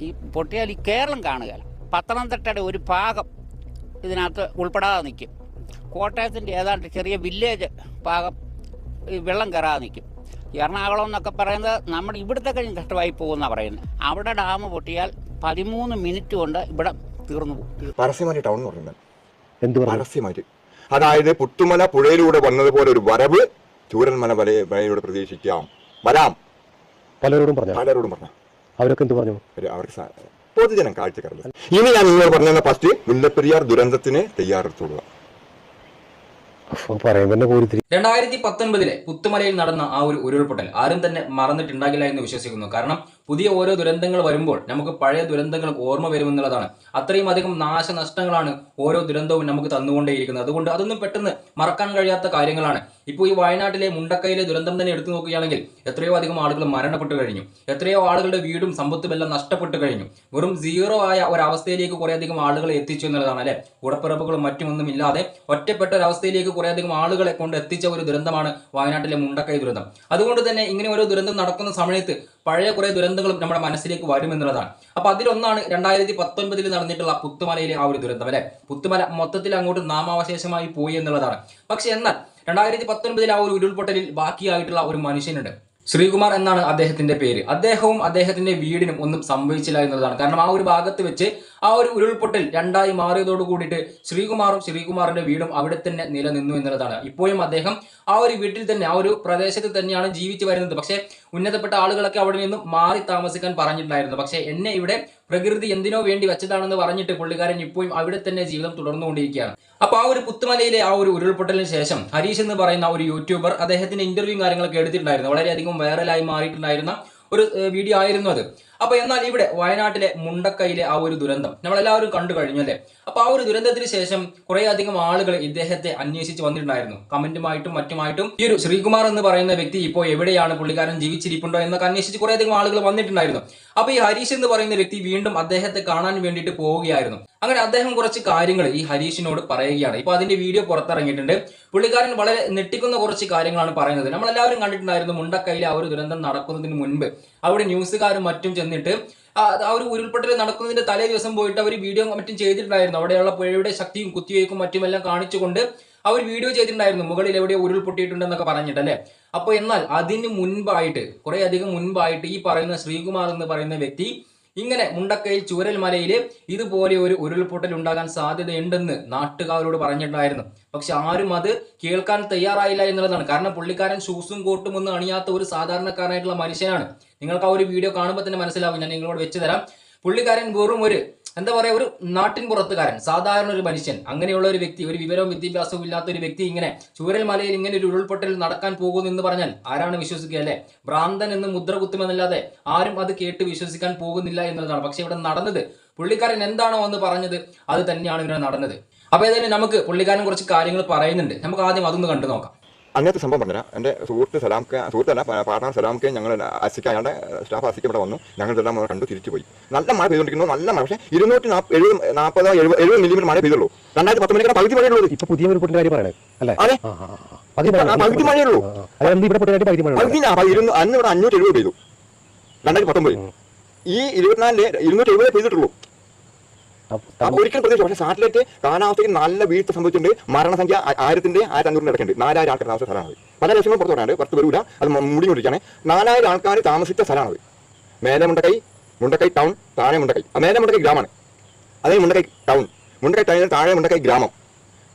ഈ പൊട്ടിയാൽ ഈ കേരളം കാണുകയല്ല. പത്തനംതിട്ടയുടെ ഒരു ഭാഗം ഇതിനകത്ത് ഉൾപ്പെടാതെ നിൽക്കും. കോട്ടയത്തിന്റെ ഏതാണ്ട് ചെറിയ വില്ലേജ് ഭാഗം ഈ വെള്ളം കയറാതെ നിൽക്കും. എറണാകുളം എന്നൊക്കെ പറയുന്നത് നമ്മൾ ഇവിടുത്തെ കഴിഞ്ഞ് കഷ്ടമായി പോകുന്ന പറയുന്നത്. അവിടെ ഡാം പൊട്ടിയാൽ പതിമൂന്ന് മിനിറ്റ് കൊണ്ട് ഇവിടെ തീർന്നു പോകും. പരസ്യമായിട്ട് ടൗൺ എന്ന് പറയുന്നത്. എന്ത് പരസ്യമായിട്ട്. അതായത് പുത്തുമല പുഴയിലൂടെ വന്നതുപോലെ ഒരു വരവ് ചൂരന്മല വരെ വലയിലൂടെ പ്രതീക്ഷിക്കാം. വരാം. പലരോടും പറഞ്ഞു? പലരോടും പറഞ്ഞു. അവരൊക്കെ എന്ത് പറഞ്ഞു? ഒരു അവർക്ക് പൊതുജനം കാഴ്ചക്കാരല്ല? ഇനി ഞാൻ നിങ്ങൾ പറഞ്ഞ ഫസ്റ്റ് മുല്ലപ്പെരിയാർ ദുരന്തത്തിന് തയ്യാറെടുത്തുള്ള രണ്ടായിരത്തി പത്തൊൻപതിലെ പുത്തുമലയിൽ നടന്ന ആ ഒരു ഉരുൾപൊട്ടൽ ആരും തന്നെ മറന്നിട്ടുണ്ടാകില്ല എന്ന് വിശ്വസിക്കുന്നു. കാരണം പുതിയ ഓരോ ദുരന്തങ്ങൾ വരുമ്പോൾ നമുക്ക് പഴയ ദുരന്തങ്ങൾ ഓർമ്മ വരുമെന്നുള്ളതാണ്. അത്രയും അധികം നാശനഷ്ടങ്ങളാണ് ഓരോ ദുരന്തവും നമുക്ക് തന്നുകൊണ്ടേയിരിക്കുന്നത്. അതുകൊണ്ട് അതൊന്നും പെട്ടെന്ന് മറക്കാൻ കഴിയാത്ത കാര്യങ്ങളാണ്. ഇപ്പോൾ ഈ വയനാട്ടിലെ മുണ്ടക്കയിലെ ദുരന്തം തന്നെ എടുത്തു നോക്കുകയാണെങ്കിൽ എത്രയോ അധികം ആളുകൾ മരണപ്പെട്ടു കഴിഞ്ഞു. എത്രയോ ആളുകളുടെ വീടും സമ്പത്തും എല്ലാം നഷ്ടപ്പെട്ടു കഴിഞ്ഞു. വെറും സീറോ ആയ ഒരവസ്ഥയിലേക്ക് കുറേയധികം ആളുകളെ എത്തിച്ചു എന്നുള്ളതാണ് അല്ലെ? ഉടപ്പിറപ്പുകളും മറ്റുമൊന്നും ഇല്ലാതെ ഒറ്റപ്പെട്ട ഒരവസ്ഥയിലേക്ക് കുറേ അധികം ആളുകളെ കൊണ്ട് എത്തിച്ച ഒരു ദുരന്തമാണ് വയനാട്ടിലെ മുണ്ടക്കൈ ദുരന്തം. അതുകൊണ്ട് തന്നെ ഇങ്ങനെ ഓരോ ദുരന്തം നടക്കുന്ന സമയത്ത് പഴയ കുറെ ദുരന്തങ്ങളും നമ്മുടെ മനസ്സിലേക്ക് വരും എന്നുള്ളതാണ്. അപ്പൊ അതിലൊന്നാണ് രണ്ടായിരത്തി പത്തൊൻപതിൽ നടന്നിട്ടുള്ള പുത്തുമലയിലെ ആ ഒരു ദുരന്തം അല്ലെ? പുത്തുമല മൊത്തത്തിൽ അങ്ങോട്ട് നാമാവശേഷമായി പോയി എന്നുള്ളതാണ്. പക്ഷെ എന്നാൽ രണ്ടായിരത്തി പത്തൊൻപതിൽ ആ ഒരു ഉരുൾപൊട്ടലിൽ ബാക്കിയായിട്ടുള്ള ഒരു മനുഷ്യനുണ്ട്. ശ്രീകുമാർ എന്നാണ് അദ്ദേഹത്തിന്റെ പേര്. അദ്ദേഹവും അദ്ദേഹത്തിന്റെ വീടിനും ഒന്നും സംഭവിച്ചില്ല എന്നുള്ളതാണ് കാരണം ആ ഒരു ഭാഗത്ത് വെച്ച് ആ ഒരു ഉരുൾപൊട്ടൽ രണ്ടായി മാറിയതോട് കൂടിയിട്ട് ശ്രീകുമാറും ശ്രീകുമാറിന്റെ വീടും അവിടെ തന്നെ നിലനിന്നു എന്നുള്ളതാണ്. ഇപ്പോഴും അദ്ദേഹം ആ ഒരു വീട്ടിൽ തന്നെ ആ ഒരു പ്രദേശത്ത് തന്നെയാണ് ജീവിച്ചു വരുന്നത്. പക്ഷേ ഉന്നതപ്പെട്ട ആളുകളൊക്കെ അവിടെ നിന്നും മാറി താമസിക്കാൻ പറഞ്ഞിട്ടുണ്ടായിരുന്നു. പക്ഷേ എന്നെ ഇവിടെ പ്രകൃതി എന്തിനോ വേണ്ടി വെച്ചതാണെന്ന് പറഞ്ഞിട്ട് പുള്ളിക്കാരൻ ഇപ്പോഴും അവിടെ തന്നെ ജീവിതം തുടർന്നുകൊണ്ടിരിക്കുകയാണ്. അപ്പോൾ ആ ഒരു പുത്തുമലയിലെ ആ ഒരു ഉരുൾപൊട്ടലിന് ശേഷം ഹരീഷ് എന്ന് പറയുന്ന ഒരു യൂട്യൂബർ അദ്ദേഹത്തിന്റെ ഇന്റർവ്യൂ കാര്യങ്ങളൊക്കെ എടുത്തിട്ടുണ്ടായിരുന്നു. വളരെയധികം വൈറലായി മാറിയിട്ടുണ്ടായിരുന്ന ഒരു വീഡിയോ ആയിരുന്നു അത്. അപ്പൊ എന്നാൽ ഇവിടെ വയനാട്ടിലെ മുണ്ടക്കയിലെ ആ ഒരു ദുരന്തം നമ്മളെല്ലാവരും കണ്ടു കഴിഞ്ഞു അല്ലേ? അപ്പൊ ആ ഒരു ദുരന്തത്തിന് ശേഷം കുറെ അധികം ആളുകൾ ഇദ്ദേഹത്തെ അന്വേഷിച്ച് വന്നിട്ടുണ്ടായിരുന്നു. കമന്റുമായിട്ടും മറ്റുമായിട്ടും. ഈ ഒരു ശ്രീകുമാർ എന്ന് പറയുന്ന വ്യക്തി ഇപ്പോൾ എവിടെയാണ് പുള്ളിക്കാരൻ ജീവിച്ചിരിപ്പുണ്ടോ എന്നൊക്കെ അന്വേഷിച്ച് കുറെ അധികം ആളുകൾ വന്നിട്ടുണ്ടായിരുന്നു. അപ്പൊ ഈ ഹരീഷ് എന്ന് പറയുന്ന വ്യക്തി വീണ്ടും അദ്ദേഹത്തെ കാണാൻ വേണ്ടിയിട്ട് പോവുകയായിരുന്നു. അങ്ങനെ അദ്ദേഹം കുറച്ച് കാര്യങ്ങൾ ഈ ഹരീഷിനോട് പറയുകയാണ്. ഇപ്പൊ അതിന്റെ വീഡിയോ പുറത്തിറങ്ങിയിട്ടുണ്ട്. പുള്ളിക്കാരൻ വളരെ ഞെട്ടിക്കുന്ന കുറച്ച് കാര്യങ്ങളാണ് പറയുന്നത്. നമ്മളെല്ലാവരും കണ്ടിട്ടുണ്ടായിരുന്നു മുണ്ടക്കയിലെ ആ ഒരു ദുരന്തം നടക്കുന്നതിന് മുൻപ് അവിടെ ന്യൂസുകാരും മറ്റും ചെന്നിട്ട് ആ ഒരു ഉരുൾപൊട്ടൽ നടക്കുന്നതിന്റെ തലേ ദിവസം പോയിട്ട് അവർ വീഡിയോ മറ്റും ചെയ്തിട്ടുണ്ടായിരുന്നു. അവിടെയുള്ള പുഴയുടെ ശക്തിയും കുത്തിവയ്ക്കും മറ്റുമെല്ലാം കാണിച്ചുകൊണ്ട് അവർ വീഡിയോ ചെയ്തിട്ടുണ്ടായിരുന്നു. മുകളിൽ എവിടെ ഉരുൾപൊട്ടിയിട്ടുണ്ടെന്നൊക്കെ പറഞ്ഞിട്ടല്ലേ അപ്പോൾ എന്നാൽ അതിന് മുൻപായിട്ട് കുറെ അധികം മുൻപായിട്ട് ഈ പറയുന്ന ശ്രീകുമാർ എന്ന് പറയുന്ന വ്യക്തി ഇങ്ങനെ മുണ്ടക്കയിൽ ചൂരൽമലയിൽ ഇതുപോലെ ഒരു ഉരുൾപൊട്ടൽ ഉണ്ടാകാൻ സാധ്യതയുണ്ടെന്ന് നാട്ടുകാരോട് പറഞ്ഞിട്ടുണ്ടായിരുന്നു. പക്ഷെ ആരും അത് കേൾക്കാൻ തയ്യാറായില്ല എന്നുള്ളതാണ്. കാരണം പുള്ളിക്കാരൻ ഷൂസും കോട്ടും ഒന്നും അണിയാത്ത ഒരു സാധാരണക്കാരനായിട്ടുള്ള മനുഷ്യനാണ്. നിങ്ങൾക്ക് ആ ഒരു വീഡിയോ കാണുമ്പോൾ തന്നെ മനസ്സിലാവും. ഞാൻ നിങ്ങളോട് വെച്ചു തരാം. പുള്ളിക്കാരൻ വെറും ഒരു എന്താ പറയുക ഒരു നാട്ടിൻ പുറത്തുകാരൻ സാധാരണ ഒരു മനുഷ്യൻ അങ്ങനെയുള്ള ഒരു വ്യക്തി ഒരു വിവരവും വിദ്യാഭ്യാസവും ഇല്ലാത്ത ഒരു വ്യക്തി ഇങ്ങനെ ചൂരൽ മലയിൽ ഇങ്ങനെ ഒരു ഉരുൾപൊട്ടൽ നടക്കാൻ പോകുന്നു എന്ന് പറഞ്ഞാൽ ആരാണ് വിശ്വസിക്കുക അല്ലേ? ഭ്രാന്തൻ എന്ന് മുദ്ര കുത്തുമെന്നല്ലാതെ ആരും അത് കേട്ട് വിശ്വസിക്കാൻ പോകുന്നില്ല എന്നുള്ളതാണ് പക്ഷെ ഇവിടെ നടന്നത് പുള്ളിക്കാരൻ എന്താണോ എന്ന് പറഞ്ഞത് അത് തന്നെയാണ് ഇവിടെ നടന്നത്. അപ്പൊ ഏതായാലും നമുക്ക് പുള്ളിക്കാരൻ കുറച്ച് കാര്യങ്ങൾ പറയുന്നുണ്ട്. നമുക്ക് ആദ്യം അതൊന്ന് കണ്ടു നോക്കാം. അങ്ങനത്തെ സംഭവം പറഞ്ഞുതരാം. എന്റെ സുഹൃത്ത് സലാംക്ക് സുഹൃത്തല്ല പാർട്ണർ കെ ഞങ്ങൾ അസിക്ക അയാളുടെ സ്റ്റാഫ് അസിക്ക ഇവിടെ വന്നു. ഞങ്ങൾ ഇതെല്ലാം കണ്ടു തിരിച്ചു പോയി. നല്ല മഴ പെയ്തുകൊണ്ടിരിക്കുന്നു നല്ല മഴ. പക്ഷേ ഇരുന്നൂറ്റി എഴുപത് നാൽപ്പതോ എഴുപത് എഴുപത് മില്ലിമീറ്റർ മഴ പെയ്തുള്ളൂ. രണ്ടായിരത്തി പത്ത് മണിക്കാണ് പകുതി മഴയുള്ളൂ ഇപ്പൊ പുതിയ ഒരു പൊട്ടിന്റെ കാര്യം പറയണേ അല്ലേ? അതെ. പകുതി മഴയുള്ളൂ ഇവിടെ പകുതി അന്ന് ഇവിടെ അഞ്ഞൂറ്റി എഴുപത് പെയ്തു. രണ്ടായിരത്തി പത്തൊമ്പത്. ഈ ഇരുപത്തിനാലിൽ ഇരുന്നൂറ്റി എഴുപത് പെയ്തിട്ടുള്ളൂ. ഒരിക്കലും പ്രതീക്ഷ പക്ഷേ സാറ്റലൈറ്റ് കാലാവസ്ഥയ്ക്ക് നല്ല വീഴ്ച സംഭവിച്ചിട്ടുണ്ട്. മരണസംഖ്യ ആയിരത്തിന്റെ ആയിരത്തി അഞ്ഞൂറിന് ഇടയ്ക്കുണ്ട്. നാലായിരം ആൾക്കാർ താമസിച്ച സ്ഥലമാണ് പല ലക്ഷങ്ങളും പുറത്തു പറയാണ്ട് പുറത്ത് വരൂല. അത് മുടിഞ്ഞുകൊണ്ടിരിക്കുകയാണ്. നാലായിരം ആൾക്കാർ താമസിച്ച സ്ഥലമാണത് മേലെ മുണ്ടക്കൈ മുണ്ടക്കൈ ടൗൺ താഴെ മുണ്ടക്കൈ. മേലെ മുണ്ടക്കൈ ഗ്രാമമാണ്. അതേ മുണ്ടക്കൈ ടൗൺ. മുണ്ടക്കൈ ടൗണിൽ താഴെ മുണ്ടക്കൈ ഗ്രാമം.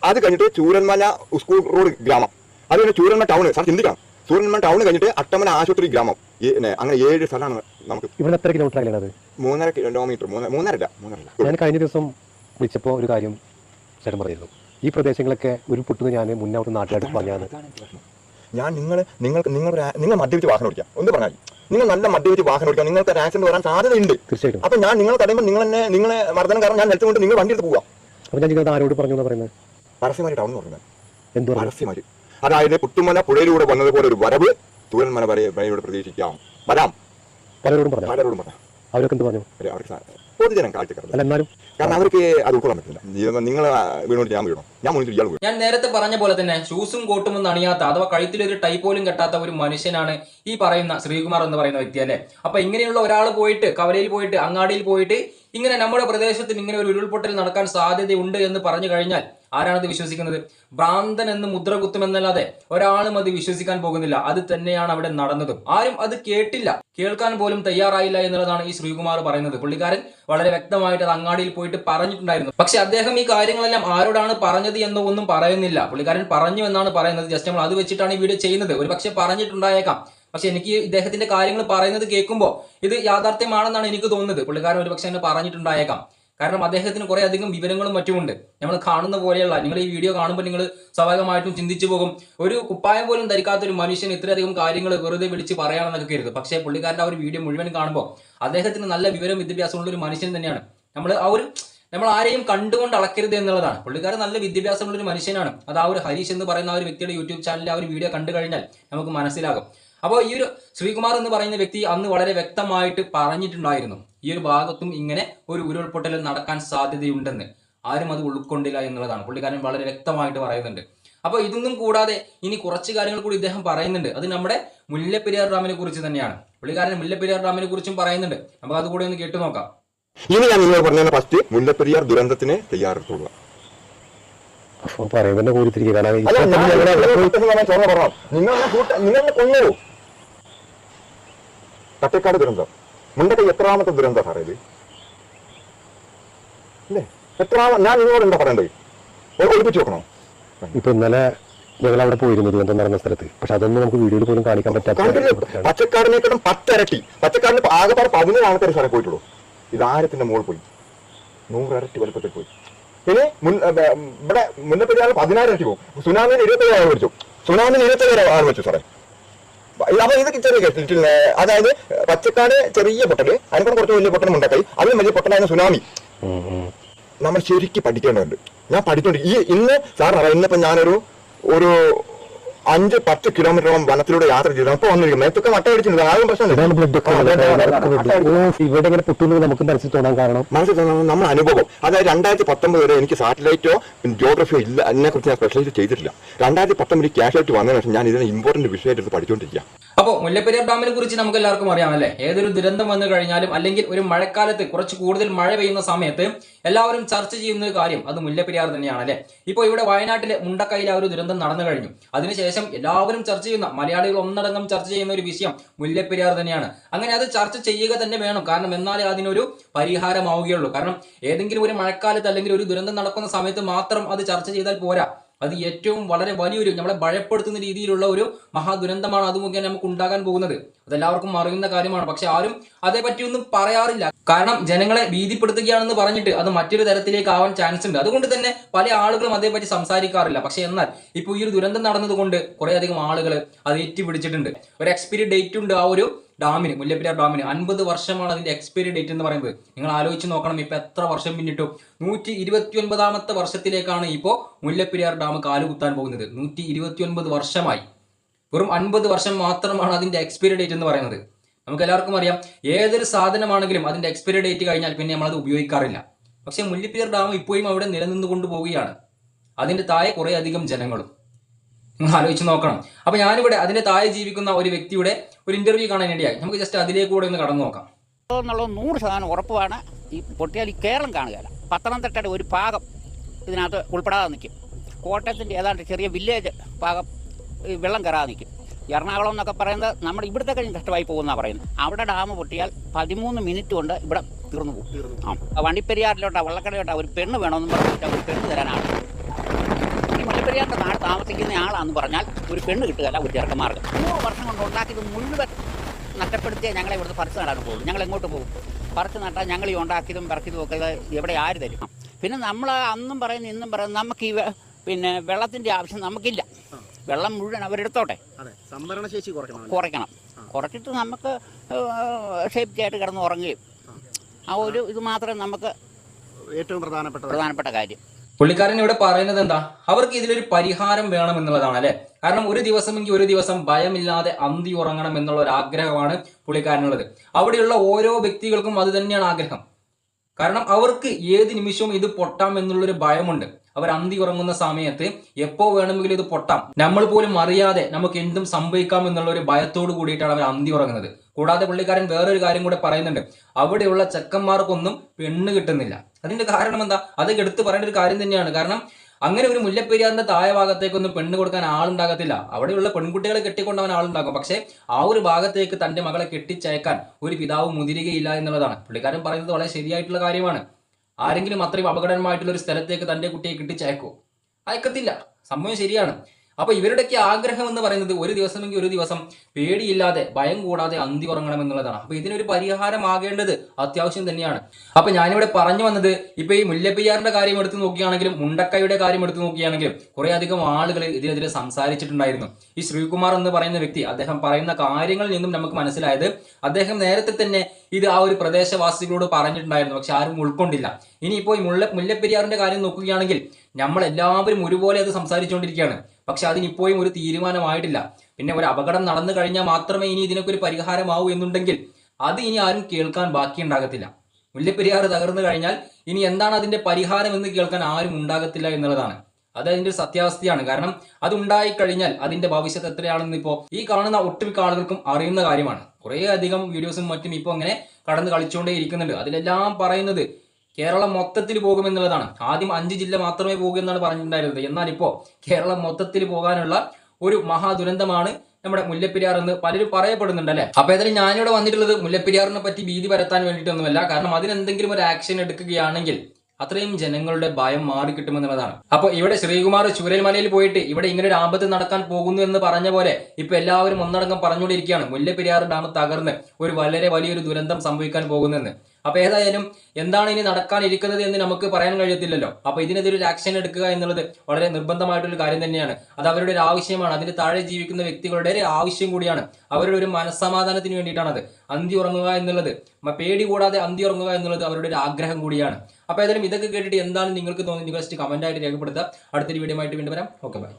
അത് കഴിഞ്ഞിട്ട് ചൂരന്മല സ്കൂൾ റോഡ് ഗ്രാമം. അത് കഴിഞ്ഞ് ചൂരന്മല ടൗൺ. സാർ ചിന്തിക്കാം ചൂരന്മല ടൗൺ കഴിഞ്ഞിട്ട് അട്ടമല ആശുപത്രി ഗ്രാമം. അങ്ങനെ ഏഴ് സ്ഥലമാണ് നമുക്ക് ഇവിടെ എത്ര കിലോമീറ്റർ മൂന്നര കിലോമീറ്റർ മൂന്നര മൂന്നരല്ല മൂന്നരല്ല. ഞാൻ കഴിഞ്ഞ ദിവസം വിളിച്ചപ്പോൾ ഒരു കാര്യം ചേട്ടൻ പറഞ്ഞിരുന്നു ഈ പ്രദേശങ്ങളൊക്കെ ഒരു പൊട്ടുന്ന ഞാൻ മുന്നോട്ട് നാട്ടിലായിട്ട് പറഞ്ഞാണ്. ഞാൻ നിങ്ങൾ നിങ്ങൾക്ക് നിങ്ങൾ നിങ്ങൾ മദ്യപിച്ച് വാഹനം ഓടിക്കാം. ഒന്ന് പറഞ്ഞാൽ നിങ്ങൾ നല്ല മദ്യപിച്ച് വാഹനം ഓടിക്കാം നിങ്ങൾക്ക് ഒരു ആക്സിഡന്റ് വരാൻ സാധ്യതയുണ്ട്. തീർച്ചയായിട്ടും. അപ്പൊ ഞാൻ നിങ്ങൾ തടയുമ്പോൾ നിങ്ങൾ എന്നെ നിങ്ങളെ മർദ്ദനം കാരണം ഞാൻ നിലത്തുകൊണ്ട് നിങ്ങൾ വണ്ടി എടുത്ത് പോവാം. അപ്പൊ ഞാൻ നിങ്ങൾ ആരോട് പറഞ്ഞു പറയുന്നത്? പരസ്യമായി ടൗൺ പറഞ്ഞത് എന്തോ എന്ത് പറഞ്ഞു? അതായത് പുത്തുമല പുഴയിലൂടെ വന്നതുപോലെ ഒരു വരവ് തൂരന്മല വരെ വരയോട് പ്രതീക്ഷിക്കാം. വരാം. പലരോടും പറഞ്ഞു? പലരോടും പറയാം അവരൊക്കെ എന്ത് പറഞ്ഞു പൊതുജനം കാഴ്ചക്കാരല്ല എന്നാലും കാരണം അവർക്ക് അത് ഉൾക്കൊള്ളാൻ പറ്റില്ല. നിങ്ങൾ വീണോട്ട് ഞാൻ വീണോ? ഞാൻ ഇയാൾ വീണു. ഞാൻ നേരത്തെ പറഞ്ഞ പോലെ തന്നെ ഷൂസും കോട്ടും ഒന്നും അണിയാത്ത അഥവാ കഴുത്തിലൊരു ടൈ പോലും കെട്ടാത്ത ഒരു മനുഷ്യനാണ് ഈ പറയുന്ന ശ്രീകുമാർ എന്ന് പറയുന്ന വ്യക്തി അല്ലെ? അപ്പൊ ഇങ്ങനെയുള്ള ഒരാൾ പോയിട്ട് കവലയിൽ പോയിട്ട് അങ്ങാടിയിൽ പോയിട്ട് ഇങ്ങനെ നമ്മുടെ പ്രദേശത്തിന് ഇങ്ങനെ ഒരു ഉരുൾപൊട്ടൽ നടക്കാൻ സാധ്യതയുണ്ട് എന്ന് പറഞ്ഞു കഴിഞ്ഞാൽ ആരാണത് വിശ്വസിക്കുന്നത്? ഭ്രാന്തൻ എന്ന് മുദ്ര കുത്തുമെന്നല്ലാതെ ഒരാളും അത് വിശ്വസിക്കാൻ പോകുന്നില്ല. അത് തന്നെയാണ് അവിടെ നടന്നതും. ആരും അത് കേട്ടില്ല. കേൾക്കാൻ പോലും തയ്യാറായില്ല എന്നുള്ളതാണ് ഈ ശ്രീകുമാർ പറയുന്നത്. പുള്ളിക്കാരൻ വളരെ വ്യക്തമായിട്ട് അത് അങ്ങാടിയിൽ പോയിട്ട് പറഞ്ഞിട്ടുണ്ടായിരുന്നു. പക്ഷെ അദ്ദേഹം ഈ കാര്യങ്ങളെല്ലാം ആരോടാണ് പറഞ്ഞത് എന്നോ ഒന്നും പറയുന്നില്ല. പുള്ളിക്കാരൻ പറഞ്ഞു എന്നാണ് പറയുന്നത്. ജസ്റ്റ് നമ്മൾ അത് വെച്ചിട്ടാണ് ഈ വീഡിയോ ചെയ്യുന്നത്. ഒരു പക്ഷെ പറഞ്ഞിട്ടുണ്ടായേക്കാം. പക്ഷെ എനിക്ക് ഇദ്ദേഹത്തിന്റെ കാര്യങ്ങൾ പറയുന്നത് കേൾക്കുമ്പോൾ ഇത് യാഥാർത്ഥ്യമാണെന്നാണ് എനിക്ക് തോന്നുന്നത്. പുള്ളിക്കാരൻ ഒരു പക്ഷെ എന്നെ പറഞ്ഞിട്ടുണ്ടായേക്കാം. കാരണം അദ്ദേഹത്തിന് കുറേ അധികം വിവരങ്ങളും മറ്റുമുണ്ട്. നമ്മൾ കാണുന്ന പോലെയുള്ള നിങ്ങൾ ഈ വീഡിയോ കാണുമ്പോൾ നിങ്ങൾ സ്വാഭാവികമായിട്ടും ചിന്തിച്ചു പോകും. ഒരു കുപ്പായം പോലും ധരിക്കാത്ത ഒരു മനുഷ്യൻ ഇത്രയധികം കാര്യങ്ങൾ വെറുതെ വിളിച്ച് പറയാണെന്നൊക്കെ കരുത് പക്ഷേ പുള്ളിക്കാരന്റെ ആ ഒരു വീഡിയോ മുഴുവൻ കാണുമ്പോൾ അദ്ദേഹത്തിന് നല്ല വിവരം വിദ്യാഭ്യാസമുള്ള ഒരു മനുഷ്യൻ തന്നെയാണ്. നമ്മൾ ആ ഒരു നമ്മൾ ആരെയും കണ്ടുകൊണ്ട് അളക്കരുത് എന്നുള്ളതാണ്. പുള്ളിക്കാരൻ നല്ല വിദ്യാഭ്യാസമുള്ള ഒരു മനുഷ്യനാണ്. അത് ആ ഒരു ഹരീഷ് എന്ന് പറയുന്ന ആ ഒരു വ്യക്തിയുടെ യൂട്യൂബ് ചാനലിൽ ആ ഒരു വീഡിയോ കണ്ടു കഴിഞ്ഞാൽ നമുക്ക് മനസ്സിലാകും. അപ്പോൾ ഈ ഒരു ശ്രീകുമാർ എന്ന് പറയുന്ന വ്യക്തി അന്ന് വളരെ വ്യക്തമായിട്ട് പറഞ്ഞിട്ടുണ്ടായിരുന്നു. ഈ ഒരു ഭാഗത്തും ഇങ്ങനെ ഒരു ഉരുൾപൊട്ടൽ നടക്കാൻ സാധ്യതയുണ്ടെന്ന്. ആരും അത് ഉൾക്കൊണ്ടില്ല എന്നുള്ളതാണ്. പുള്ളിക്കാരൻ വളരെ വ്യക്തമായിട്ട് പറയുന്നുണ്ട്. അപ്പോൾ ഇതൊന്നും കൂടാതെ ഇനി കുറച്ച് കാര്യങ്ങൾ കൂടി ഇദ്ദേഹം പറയുന്നുണ്ട്. അത് നമ്മുടെ മുല്ലപ്പെരിയാർ ഡാമിനെ കുറിച്ച് തന്നെയാണ്. പുള്ളിക്കാരൻ മുല്ലപ്പെരിയാർ ഡാമിനെ കുറിച്ചും പറയുന്നുണ്ട്. നമുക്ക് അതുകൂടെ ഒന്ന് കേട്ടു നോക്കാം. ഇനി ഞാൻ നിങ്ങൾ പറഞ്ഞ ഫസ്റ്റ് മുല്ലപ്പെരിയാർ ദുരന്തത്തിന് തയ്യാറെടുത്തുള്ള അപ്പോൾ പറയുന്നതിന്റെ കൂടി തിരികെ കാരണം നിങ്ങൾ കൊന്നു കട്ടേക്കാട് ദുരന്തം. മുണ്ടൊക്കെ എത്രാമത്തെ ദുരന്തം പറയത് അല്ലേ എത്രാമ ഞാൻ നിങ്ങളോട് എന്താ പറയണ്ടേ? ഒളിപ്പിച്ച് വെക്കണോ? ഇപ്പൊ ഇന്നലെ ഞങ്ങൾ അവിടെ പോയിരുന്നു ദുരന്തം നടന്ന സ്ഥലത്ത്. പക്ഷെ അതൊന്നും നമുക്ക് വീഡിയോയിൽ പോലും കാണിക്കാൻ പറ്റാത്ത പച്ചക്കാടിനേക്കാളും പത്തരട്ടി. പച്ചക്കാടിന് ആകെപ്പാട് പതിനേഴ് ആൾക്കാർ സ്ഥലം പോയിട്ടുള്ളൂ. ഇത് ആയിരത്തിന്റെ മുകളിൽ പോയി. നൂറരട്ടി വലുപ്പത്തിൽ പോയി. ഇനി മുൻ ഇവിടെ മുല്ലപ്പെരിയാർ പതിനായിരം ഇരട്ടി പോകും. സുനാമിന് ഇരുപത്തേഴ് ആൾ വെച്ചു സുനാമിന് ഇരുപത്തേഴ് ആൾ വെച്ചു സാറേ. അപ്പൊ ഇത് ചെറിയ കേട്ടിട്ടില്ല അതായത് പച്ചക്കാട് ചെറിയ പൊട്ടൽ അതിനോട് കുറച്ച് വലിയ പൊട്ടലും ഉണ്ടാക്കി അതിന് വലിയ പൊട്ടലായിരുന്നു സുനാമി. നമ്മൾ ശരിക്കും പഠിക്കേണ്ടതുണ്ട് ഞാൻ പഠിച്ചോണ്ട് ഈ ഇന്ന് സാറിന് അറിയാം ഇന്നിപ്പോ ഞാനൊരു ഒരു അഞ്ച് പത്ത് കിലോമീറ്ററോളം വനത്തിലൂടെ യാത്ര ചെയ്തു. അപ്പൊ വന്നിരിക്കും മേത്തൊക്കെ വട്ട അടിച്ചിട്ടുണ്ട് ആരും പ്രശ്നമില്ല ഇവിടെ ഇങ്ങനെ പൊട്ടുന്നത് നമുക്ക് മനസ്സിൽ തോന്നാൻ കാരണം. മനസ്സിൽ തോന്നുന്നത് നമ്മുടെ അനുഭവം. അതായത് രണ്ടായിരത്തി പത്തൊമ്പത് വരെ എനിക്ക് സാറ്റലൈറ്റോ ജിയോഗ്രഫിയോ ഇല്ല. അതിനെ കുറിച്ച് ഞാൻ സ്പെഷ്യലൈസ് ചെയ്തിട്ടില്ല. രണ്ടായിരത്തി പത്തൊമ്പതിൽ ക്യാഷ് ആയിട്ട് വന്നതിന് ശേഷം ഞാൻ ഇതിനെ ഇമ്പോർട്ടന്റ് വിഷയമായിട്ട് പഠിച്ചുകൊണ്ടിരിക്കുക അപ്പോൾ മുല്ലപ്പെരിയാർ ഡാമിനെ കുറിച്ച് നമുക്ക് എല്ലാവർക്കും അറിയാം അല്ലേ? ഏതൊരു ദുരന്തം വന്നു കഴിഞ്ഞാലും അല്ലെങ്കിൽ ഒരു മഴക്കാലത്ത് കുറച്ച് കൂടുതൽ മഴ പെയ്യുന്ന സമയത്ത് എല്ലാവരും ചർച്ച ചെയ്യുന്ന ഒരു കാര്യം അത് മുല്ലപ്പെരിയാർ തന്നെയാണ് അല്ലേ? ഇപ്പോൾ ഇവിടെ വയനാട്ടിലെ മുണ്ടക്കൈയിലെ ആ ഒരു ദുരന്തം നടന്നു കഴിഞ്ഞു. അതിനുശേഷം എല്ലാവരും ചർച്ച ചെയ്യുന്ന മലയാളികൾ ഒന്നടങ്കം ചർച്ച ചെയ്യുന്ന ഒരു വിഷയം മുല്ലപ്പെരിയാർ തന്നെയാണ്. അങ്ങനെ അത് ചർച്ച ചെയ്യുക തന്നെ വേണം. കാരണം എന്നാലേ അതിനൊരു പരിഹാരമാവുകയുള്ളൂ. കാരണം ഏതെങ്കിലും ഒരു മഴക്കാലത്ത് അല്ലെങ്കിൽ ഒരു ദുരന്തം നടക്കുന്ന സമയത്ത് മാത്രം അത് ചർച്ച ചെയ്താൽ പോരാ. അത് ഏറ്റവും വളരെ വലിയൊരു നമ്മളെ ഭയപ്പെടുത്തുന്ന രീതിയിലുള്ള ഒരു മഹാദുരന്തമാണ് അത് മുഖേന നമുക്ക് ഉണ്ടാകാൻ പോകുന്നത്. അതെല്ലാവർക്കും അറിയുന്ന കാര്യമാണ്. പക്ഷെ ആരും അതേപറ്റി ഒന്നും പറയാറില്ല. കാരണം ജനങ്ങളെ ഭീതിപ്പെടുത്തുകയാണെന്ന് പറഞ്ഞിട്ട് അത് മറ്റൊരു തരത്തിലേക്ക് ആവാൻ ചാൻസ് ഉണ്ട്. അതുകൊണ്ട് തന്നെ പല ആളുകളും അതേപറ്റി സംസാരിക്കാറില്ല. പക്ഷെ എന്നാൽ ഇപ്പോൾ ഈ ഒരു ദുരന്തം നടന്നതുകൊണ്ട് കുറെ അധികം ആളുകൾ അത് ഏറ്റുപിടിച്ചിട്ടുണ്ട്. ഒരു എക്സ്പീരി ഡേറ്റ് ഉണ്ട് ആ ഒരു ഡാമിന് മുല്ലപ്പെരിയാർ ഡാമിന് അൻപത് വർഷമാണ് അതിന്റെ എക്സ്പയറി ഡേറ്റ് എന്ന് പറയുന്നത്. നിങ്ങൾ ആലോചിച്ച് നോക്കണം ഇപ്പൊ എത്ര വർഷം പിന്നിട്ടു? നൂറ്റി ഇരുപത്തി ഒൻപതാമത്തെ വർഷത്തിലേക്കാണ് ഇപ്പോൾ മുല്ലപ്പെരിയാർ ഡാം കാലുകുത്താൻ പോകുന്നത്. നൂറ്റി ഇരുപത്തി ഒൻപത് വർഷമായി. വെറും അൻപത് വർഷം മാത്രമാണ് അതിന്റെ എക്സ്പയറി ഡേറ്റ് എന്ന് പറയുന്നത്. നമുക്ക് എല്ലാവർക്കും അറിയാം ഏതൊരു സാധനമാണെങ്കിലും അതിന്റെ എക്സ്പയറി ഡേറ്റ് കഴിഞ്ഞാൽ പിന്നെ നമ്മളത് ഉപയോഗിക്കാറില്ല. പക്ഷേ മുല്ലപ്പെരിയാർ ഡാം ഇപ്പോഴും അവിടെ നിലനിന്ന് കൊണ്ടുപോവുകയാണ് അതിന്റെ താഴെ കുറേ അധികം ജനങ്ങളും. നിങ്ങൾ ആലോചിച്ച് നോക്കണം. അപ്പൊ ഞാനിവിടെ അതിന്റെ താഴെ ജീവിക്കുന്ന ഒരു വ്യക്തിയുടെ ഒരു ഇന്റർവ്യൂ കാണാൻ വേണ്ടിയായി. നമുക്ക് ജസ്റ്റ് അതിലേക്ക് കൂടെ ഒന്ന് കടന്നു നോക്കാം. എന്നുള്ളത് നൂറ് ശതമാനം ഉറപ്പാണ്. ഈ പൊട്ടിയാൽ കേരളം കാണുകയല്ല. പത്തനംതിട്ടയുടെ ഒരു ഭാഗം ഇതിനകത്ത് ഉൾപ്പെടാതെ നിൽക്കും. കോട്ടയത്തിന്റെ ഏതാണ്ട് ചെറിയ വില്ലേജ് ഭാഗം വെള്ളം കയറാതെ നിൽക്കും. എറണാകുളം എന്നൊക്കെ പറയുന്നത് നമ്മുടെ ഇവിടുത്തെ കഴിഞ്ഞ് കഷ്ടമായി പോകുന്നതാണ് പറയുന്നത്. അവിടെ ഡാം പൊട്ടിയാൽ പതിമൂന്ന് മിനിറ്റ് കൊണ്ട് ഇവിടെ തീർന്നു പോകും. ആ വണ്ടിപ്പെരിയാറിലോട്ടാ വള്ളക്കടയിലോട്ടാ ഒരു പെണ്ണ് വേണമെന്ന് പറഞ്ഞിട്ട് ഒരു പെണ്ണ് തരാനാണ്. താമസിക്കുന്ന ആളാന്ന് പറഞ്ഞാൽ ഒരു പെണ്ണ് കിട്ടുകയല്ല ഒരു ചെറുക്കന്മാർക്ക്. നൂറ് വർഷം കൊണ്ട് ഉണ്ടാക്കിയത് മുഴുവൻ നഷ്ടപ്പെടുത്തിയാൽ ഞങ്ങളെ ഇവിടുന്ന് പറിച്ച് നടാൻ പോകും ഞങ്ങൾ എങ്ങോട്ട് പോകും? പറിച്ച് നട്ടാൽ ഞങ്ങൾ ഈ ഉണ്ടാക്കിയതും പറക്കിയതും ഒക്കെ ഇവിടെ ആര് തരും? പിന്നെ നമ്മൾ അന്നും പറയുന്ന ഇന്നും പറയുന്ന നമുക്ക് ഈ പിന്നെ വെള്ളത്തിന്റെ ആവശ്യം നമുക്കില്ല. വെള്ളം മുഴുവൻ അവരെടുത്തോട്ടെ ശേഷി കുറയ്ക്കണം. കുറച്ചിട്ട് നമുക്ക് സേഫ്റ്റി ആയിട്ട് കിടന്ന് ഉറങ്ങുകയും. ആ ഒരു ഇത് മാത്രമേ നമുക്ക് ഏറ്റവും പ്രധാനപ്പെട്ട പ്രധാനപ്പെട്ട കാര്യം. പുള്ളിക്കാരൻ ഇവിടെ പറയുന്നത് എന്താ? അവർക്ക് ഇതിലൊരു പരിഹാരം വേണം എന്നുള്ളതാണ് അല്ലെ? കാരണം ഒരു ദിവസമെങ്കിൽ ഒരു ദിവസം ഭയമില്ലാതെ അന്തി ഉറങ്ങണം എന്നുള്ള ഒരു ആഗ്രഹമാണ് പുള്ളിക്കാരനുള്ളത്. അവിടെയുള്ള ഓരോ വ്യക്തികൾക്കും അത് തന്നെയാണ് ആഗ്രഹം. കാരണം അവർക്ക് ഏത് നിമിഷവും ഇത് പൊട്ടാം എന്നുള്ളൊരു ഭയമുണ്ട്. അവർ അന്തി ഉറങ്ങുന്ന സമയത്ത് എപ്പോ വേണമെങ്കിലും ഇത് പൊട്ടാം. നമ്മൾ പോലും അറിയാതെ നമുക്ക് എന്തും സംഭവിക്കാം എന്നുള്ള ഒരു ഭയത്തോട് കൂടിയിട്ടാണ് അവർ അന്തി ഉറങ്ങുന്നത്. കൂടാതെ പുള്ളിക്കാരൻ വേറൊരു കാര്യം കൂടെ പറയുന്നുണ്ട്. അവിടെയുള്ള ചെക്കന്മാർക്കൊന്നും പെണ്ണ് കിട്ടുന്നില്ല. അതിന്റെ കാരണം എന്താ? അത് എടുത്തു പറയേണ്ട ഒരു കാര്യം തന്നെയാണ്. കാരണം അങ്ങനെ ഒരു മുല്ലപ്പെരിയാറിന്റെ താഴെ ഭാഗത്തേക്കൊന്നും പെണ്ണ് കൊടുക്കാൻ ആളുണ്ടാകത്തില്ല. അവിടെയുള്ള പെൺകുട്ടികളെ കെട്ടിക്കൊണ്ടവൻ ആളുണ്ടാകും. പക്ഷേ ആ ഒരു ഭാഗത്തേക്ക് തന്റെ മകളെ കെട്ടിച്ചയക്കാൻ ഒരു പിതാവ് മുതിരുകയില്ല എന്നുള്ളതാണ്. പുള്ളിക്കാരൻ പറയുന്നത് വളരെ ശരിയായിട്ടുള്ള കാര്യമാണ്. ആരെങ്കിലും അത്രയും അപകടമായിട്ടുള്ള ഒരു സ്ഥലത്തേക്ക് തന്റെ കുട്ടിയെ കിട്ടിച്ചയക്കോ? അയക്കത്തില്ല. സംഭവം ശരിയാണ്. അപ്പൊ ഇവരുടെയൊക്കെ ആഗ്രഹം എന്ന് പറയുന്നത് ഒരു ദിവസമെങ്കിൽ ഒരു ദിവസം പേടിയില്ലാതെ ഭയം കൂടാതെ അന്തി ഉറങ്ങണം എന്നുള്ളതാണ്. അപ്പൊ ഇതിനൊരു പരിഹാരമാകേണ്ടത് അത്യാവശ്യം തന്നെയാണ്. അപ്പൊ ഞാനിവിടെ പറഞ്ഞു വന്നത് ഇപ്പൊ ഈ മുല്ലപ്പെരിയാറിന്റെ കാര്യം എടുത്തു നോക്കുകയാണെങ്കിലും മുണ്ടക്കയുടെ കാര്യം എടുത്തു നോക്കുകയാണെങ്കിലും കുറെ അധികം ആളുകൾ ഇതിനെതിരെ സംസാരിച്ചിട്ടുണ്ടായിരുന്നു. ഈ ശ്രീകുമാർ എന്ന് പറയുന്ന വ്യക്തി അദ്ദേഹം പറയുന്ന കാര്യങ്ങളിൽ നിന്നും നമുക്ക് മനസ്സിലായത് അദ്ദേഹം നേരത്തെ തന്നെ ഇത് ആ ഒരു പ്രദേശവാസികളോട് പറഞ്ഞിട്ടുണ്ടായിരുന്നു. പക്ഷെ ആരും ഉൾക്കൊണ്ടില്ല. ഇനിയിപ്പോ ഈ മുല്ല മുല്ലപ്പെരിയാറിന്റെ കാര്യം നോക്കുകയാണെങ്കിൽ നമ്മൾ എല്ലാവരും ഒരുപോലെ അത് സംസാരിച്ചുകൊണ്ടിരിക്കുകയാണ്. പക്ഷെ അതിനിപ്പോഴും ഒരു തീരുമാനമായിട്ടില്ല. പിന്നെ ഒരു അപകടം നടന്നു കഴിഞ്ഞാൽ മാത്രമേ ഇനി ഇതിനൊക്കെ ഒരു പരിഹാരമാവൂ എന്നുണ്ടെങ്കിൽ അത് ഇനി ആരും കേൾക്കാൻ ബാക്കിയുണ്ടാകത്തില്ല മുല്ലപ്പെരിയാർ തകർന്നു കഴിഞ്ഞാൽ ഇനി എന്താണ് അതിന്റെ പരിഹാരം എന്ന് കേൾക്കാൻ ആരും ഉണ്ടാകത്തില്ല എന്നുള്ളതാണ്. അത് അതിന്റെ സത്യാവസ്ഥയാണ്. കാരണം അത് ഉണ്ടായി കഴിഞ്ഞാൽ അതിന്റെ ഭവിഷ്യത്ത് എത്രയാണെന്ന് ഇപ്പോൾ ഈ കാണുന്ന ഒട്ടുമിക്ക ആളുകൾക്കും അറിയുന്ന കാര്യമാണ്. കുറേ അധികം വീഡിയോസും മറ്റും ഇപ്പോൾ അങ്ങനെ കടന്ന് കളിച്ചുകൊണ്ടേ ഇരിക്കുന്നുണ്ട്. അതിലെല്ലാം പറയുന്നത് കേരളം മൊത്തത്തിൽ പോകുമെന്നുള്ളതാണ്. ആദ്യം അഞ്ച് ജില്ല മാത്രമേ പോകൂ എന്നാണ് പറഞ്ഞിട്ടുണ്ടായിരുന്നത്. എന്നാൽ ഇപ്പോൾ കേരളം മൊത്തത്തിൽ പോകാനുള്ള ഒരു മഹാദുരന്തമാണ് നമ്മുടെ മുല്ലപ്പെരിയാർ എന്ന് പലരും പറയപ്പെടുന്നുണ്ട് അല്ലെ? അപ്പൊ ഏതായാലും ഞാനിവിടെ വന്നിട്ടുള്ളത് മുല്ലപ്പെരിയാറിനെ പറ്റി ഭീതി പരത്താൻ വേണ്ടിയിട്ടൊന്നുമല്ല. കാരണം അതിനെന്തെങ്കിലും ഒരു ആക്ഷൻ എടുക്കുകയാണെങ്കിൽ അത്രയും ജനങ്ങളുടെ ഭയം മാറിക്കിട്ടുമെന്നുള്ളതാണ് അപ്പൊ ഇവിടെ ശ്രീകുമാർ ചൂരൽമലയിൽ പോയിട്ട് ഇവിടെ ഇങ്ങനെ ഒരു ആപത്ത് നടക്കാൻ പോകുന്നു എന്ന് പറഞ്ഞ പോലെ ഇപ്പൊ എല്ലാവരും ഒന്നടങ്കം പറഞ്ഞുകൊണ്ടിരിക്കുകയാണ്. മുല്ലപ്പെരിയാർ ഡാം തകർന്ന് ഒരു വളരെ വലിയൊരു ദുരന്തം സംഭവിക്കാൻ പോകുന്നെന്ന്. അപ്പൊ ഏതായാലും എന്താണ് ഇനി നടക്കാനിരിക്കുന്നത് എന്ന് നമുക്ക് പറയാൻ കഴിയത്തില്ലല്ലോ. അപ്പൊ ഇതിനെതിരെ ഒരു ആക്ഷൻ എടുക്കുക എന്നുള്ളത് വളരെ നിർബന്ധമായിട്ടൊരു കാര്യം തന്നെയാണ്. അത് അവരുടെ ഒരു ആവശ്യമാണ്. അതിന് താഴെ ജീവിക്കുന്ന വ്യക്തികളുടെ ഒരു ആവശ്യം കൂടിയാണ്. അവരുടെ ഒരു മനസ്സമാധാനത്തിന് വേണ്ടിയിട്ടാണത്. അന്തി ഉറങ്ങുക എന്നുള്ളത് പേടി കൂടാതെ അന്തി ഉറങ്ങുക എന്നുള്ളത് അവരുടെ ഒരു ആഗ്രഹം കൂടിയാണ്. അപ്പൊ ഏതായാലും ഇതൊക്കെ കേട്ടിട്ട് എന്താണ് നിങ്ങൾക്ക് തോന്നുന്നത്? ജസ്റ്റ് കമന്റ് ആയിട്ട് രേഖപ്പെടുത്തുക. അടുത്തൊരു വീഡിയോ ആയിട്ട് വീണ്ടും വരാം. Okay bye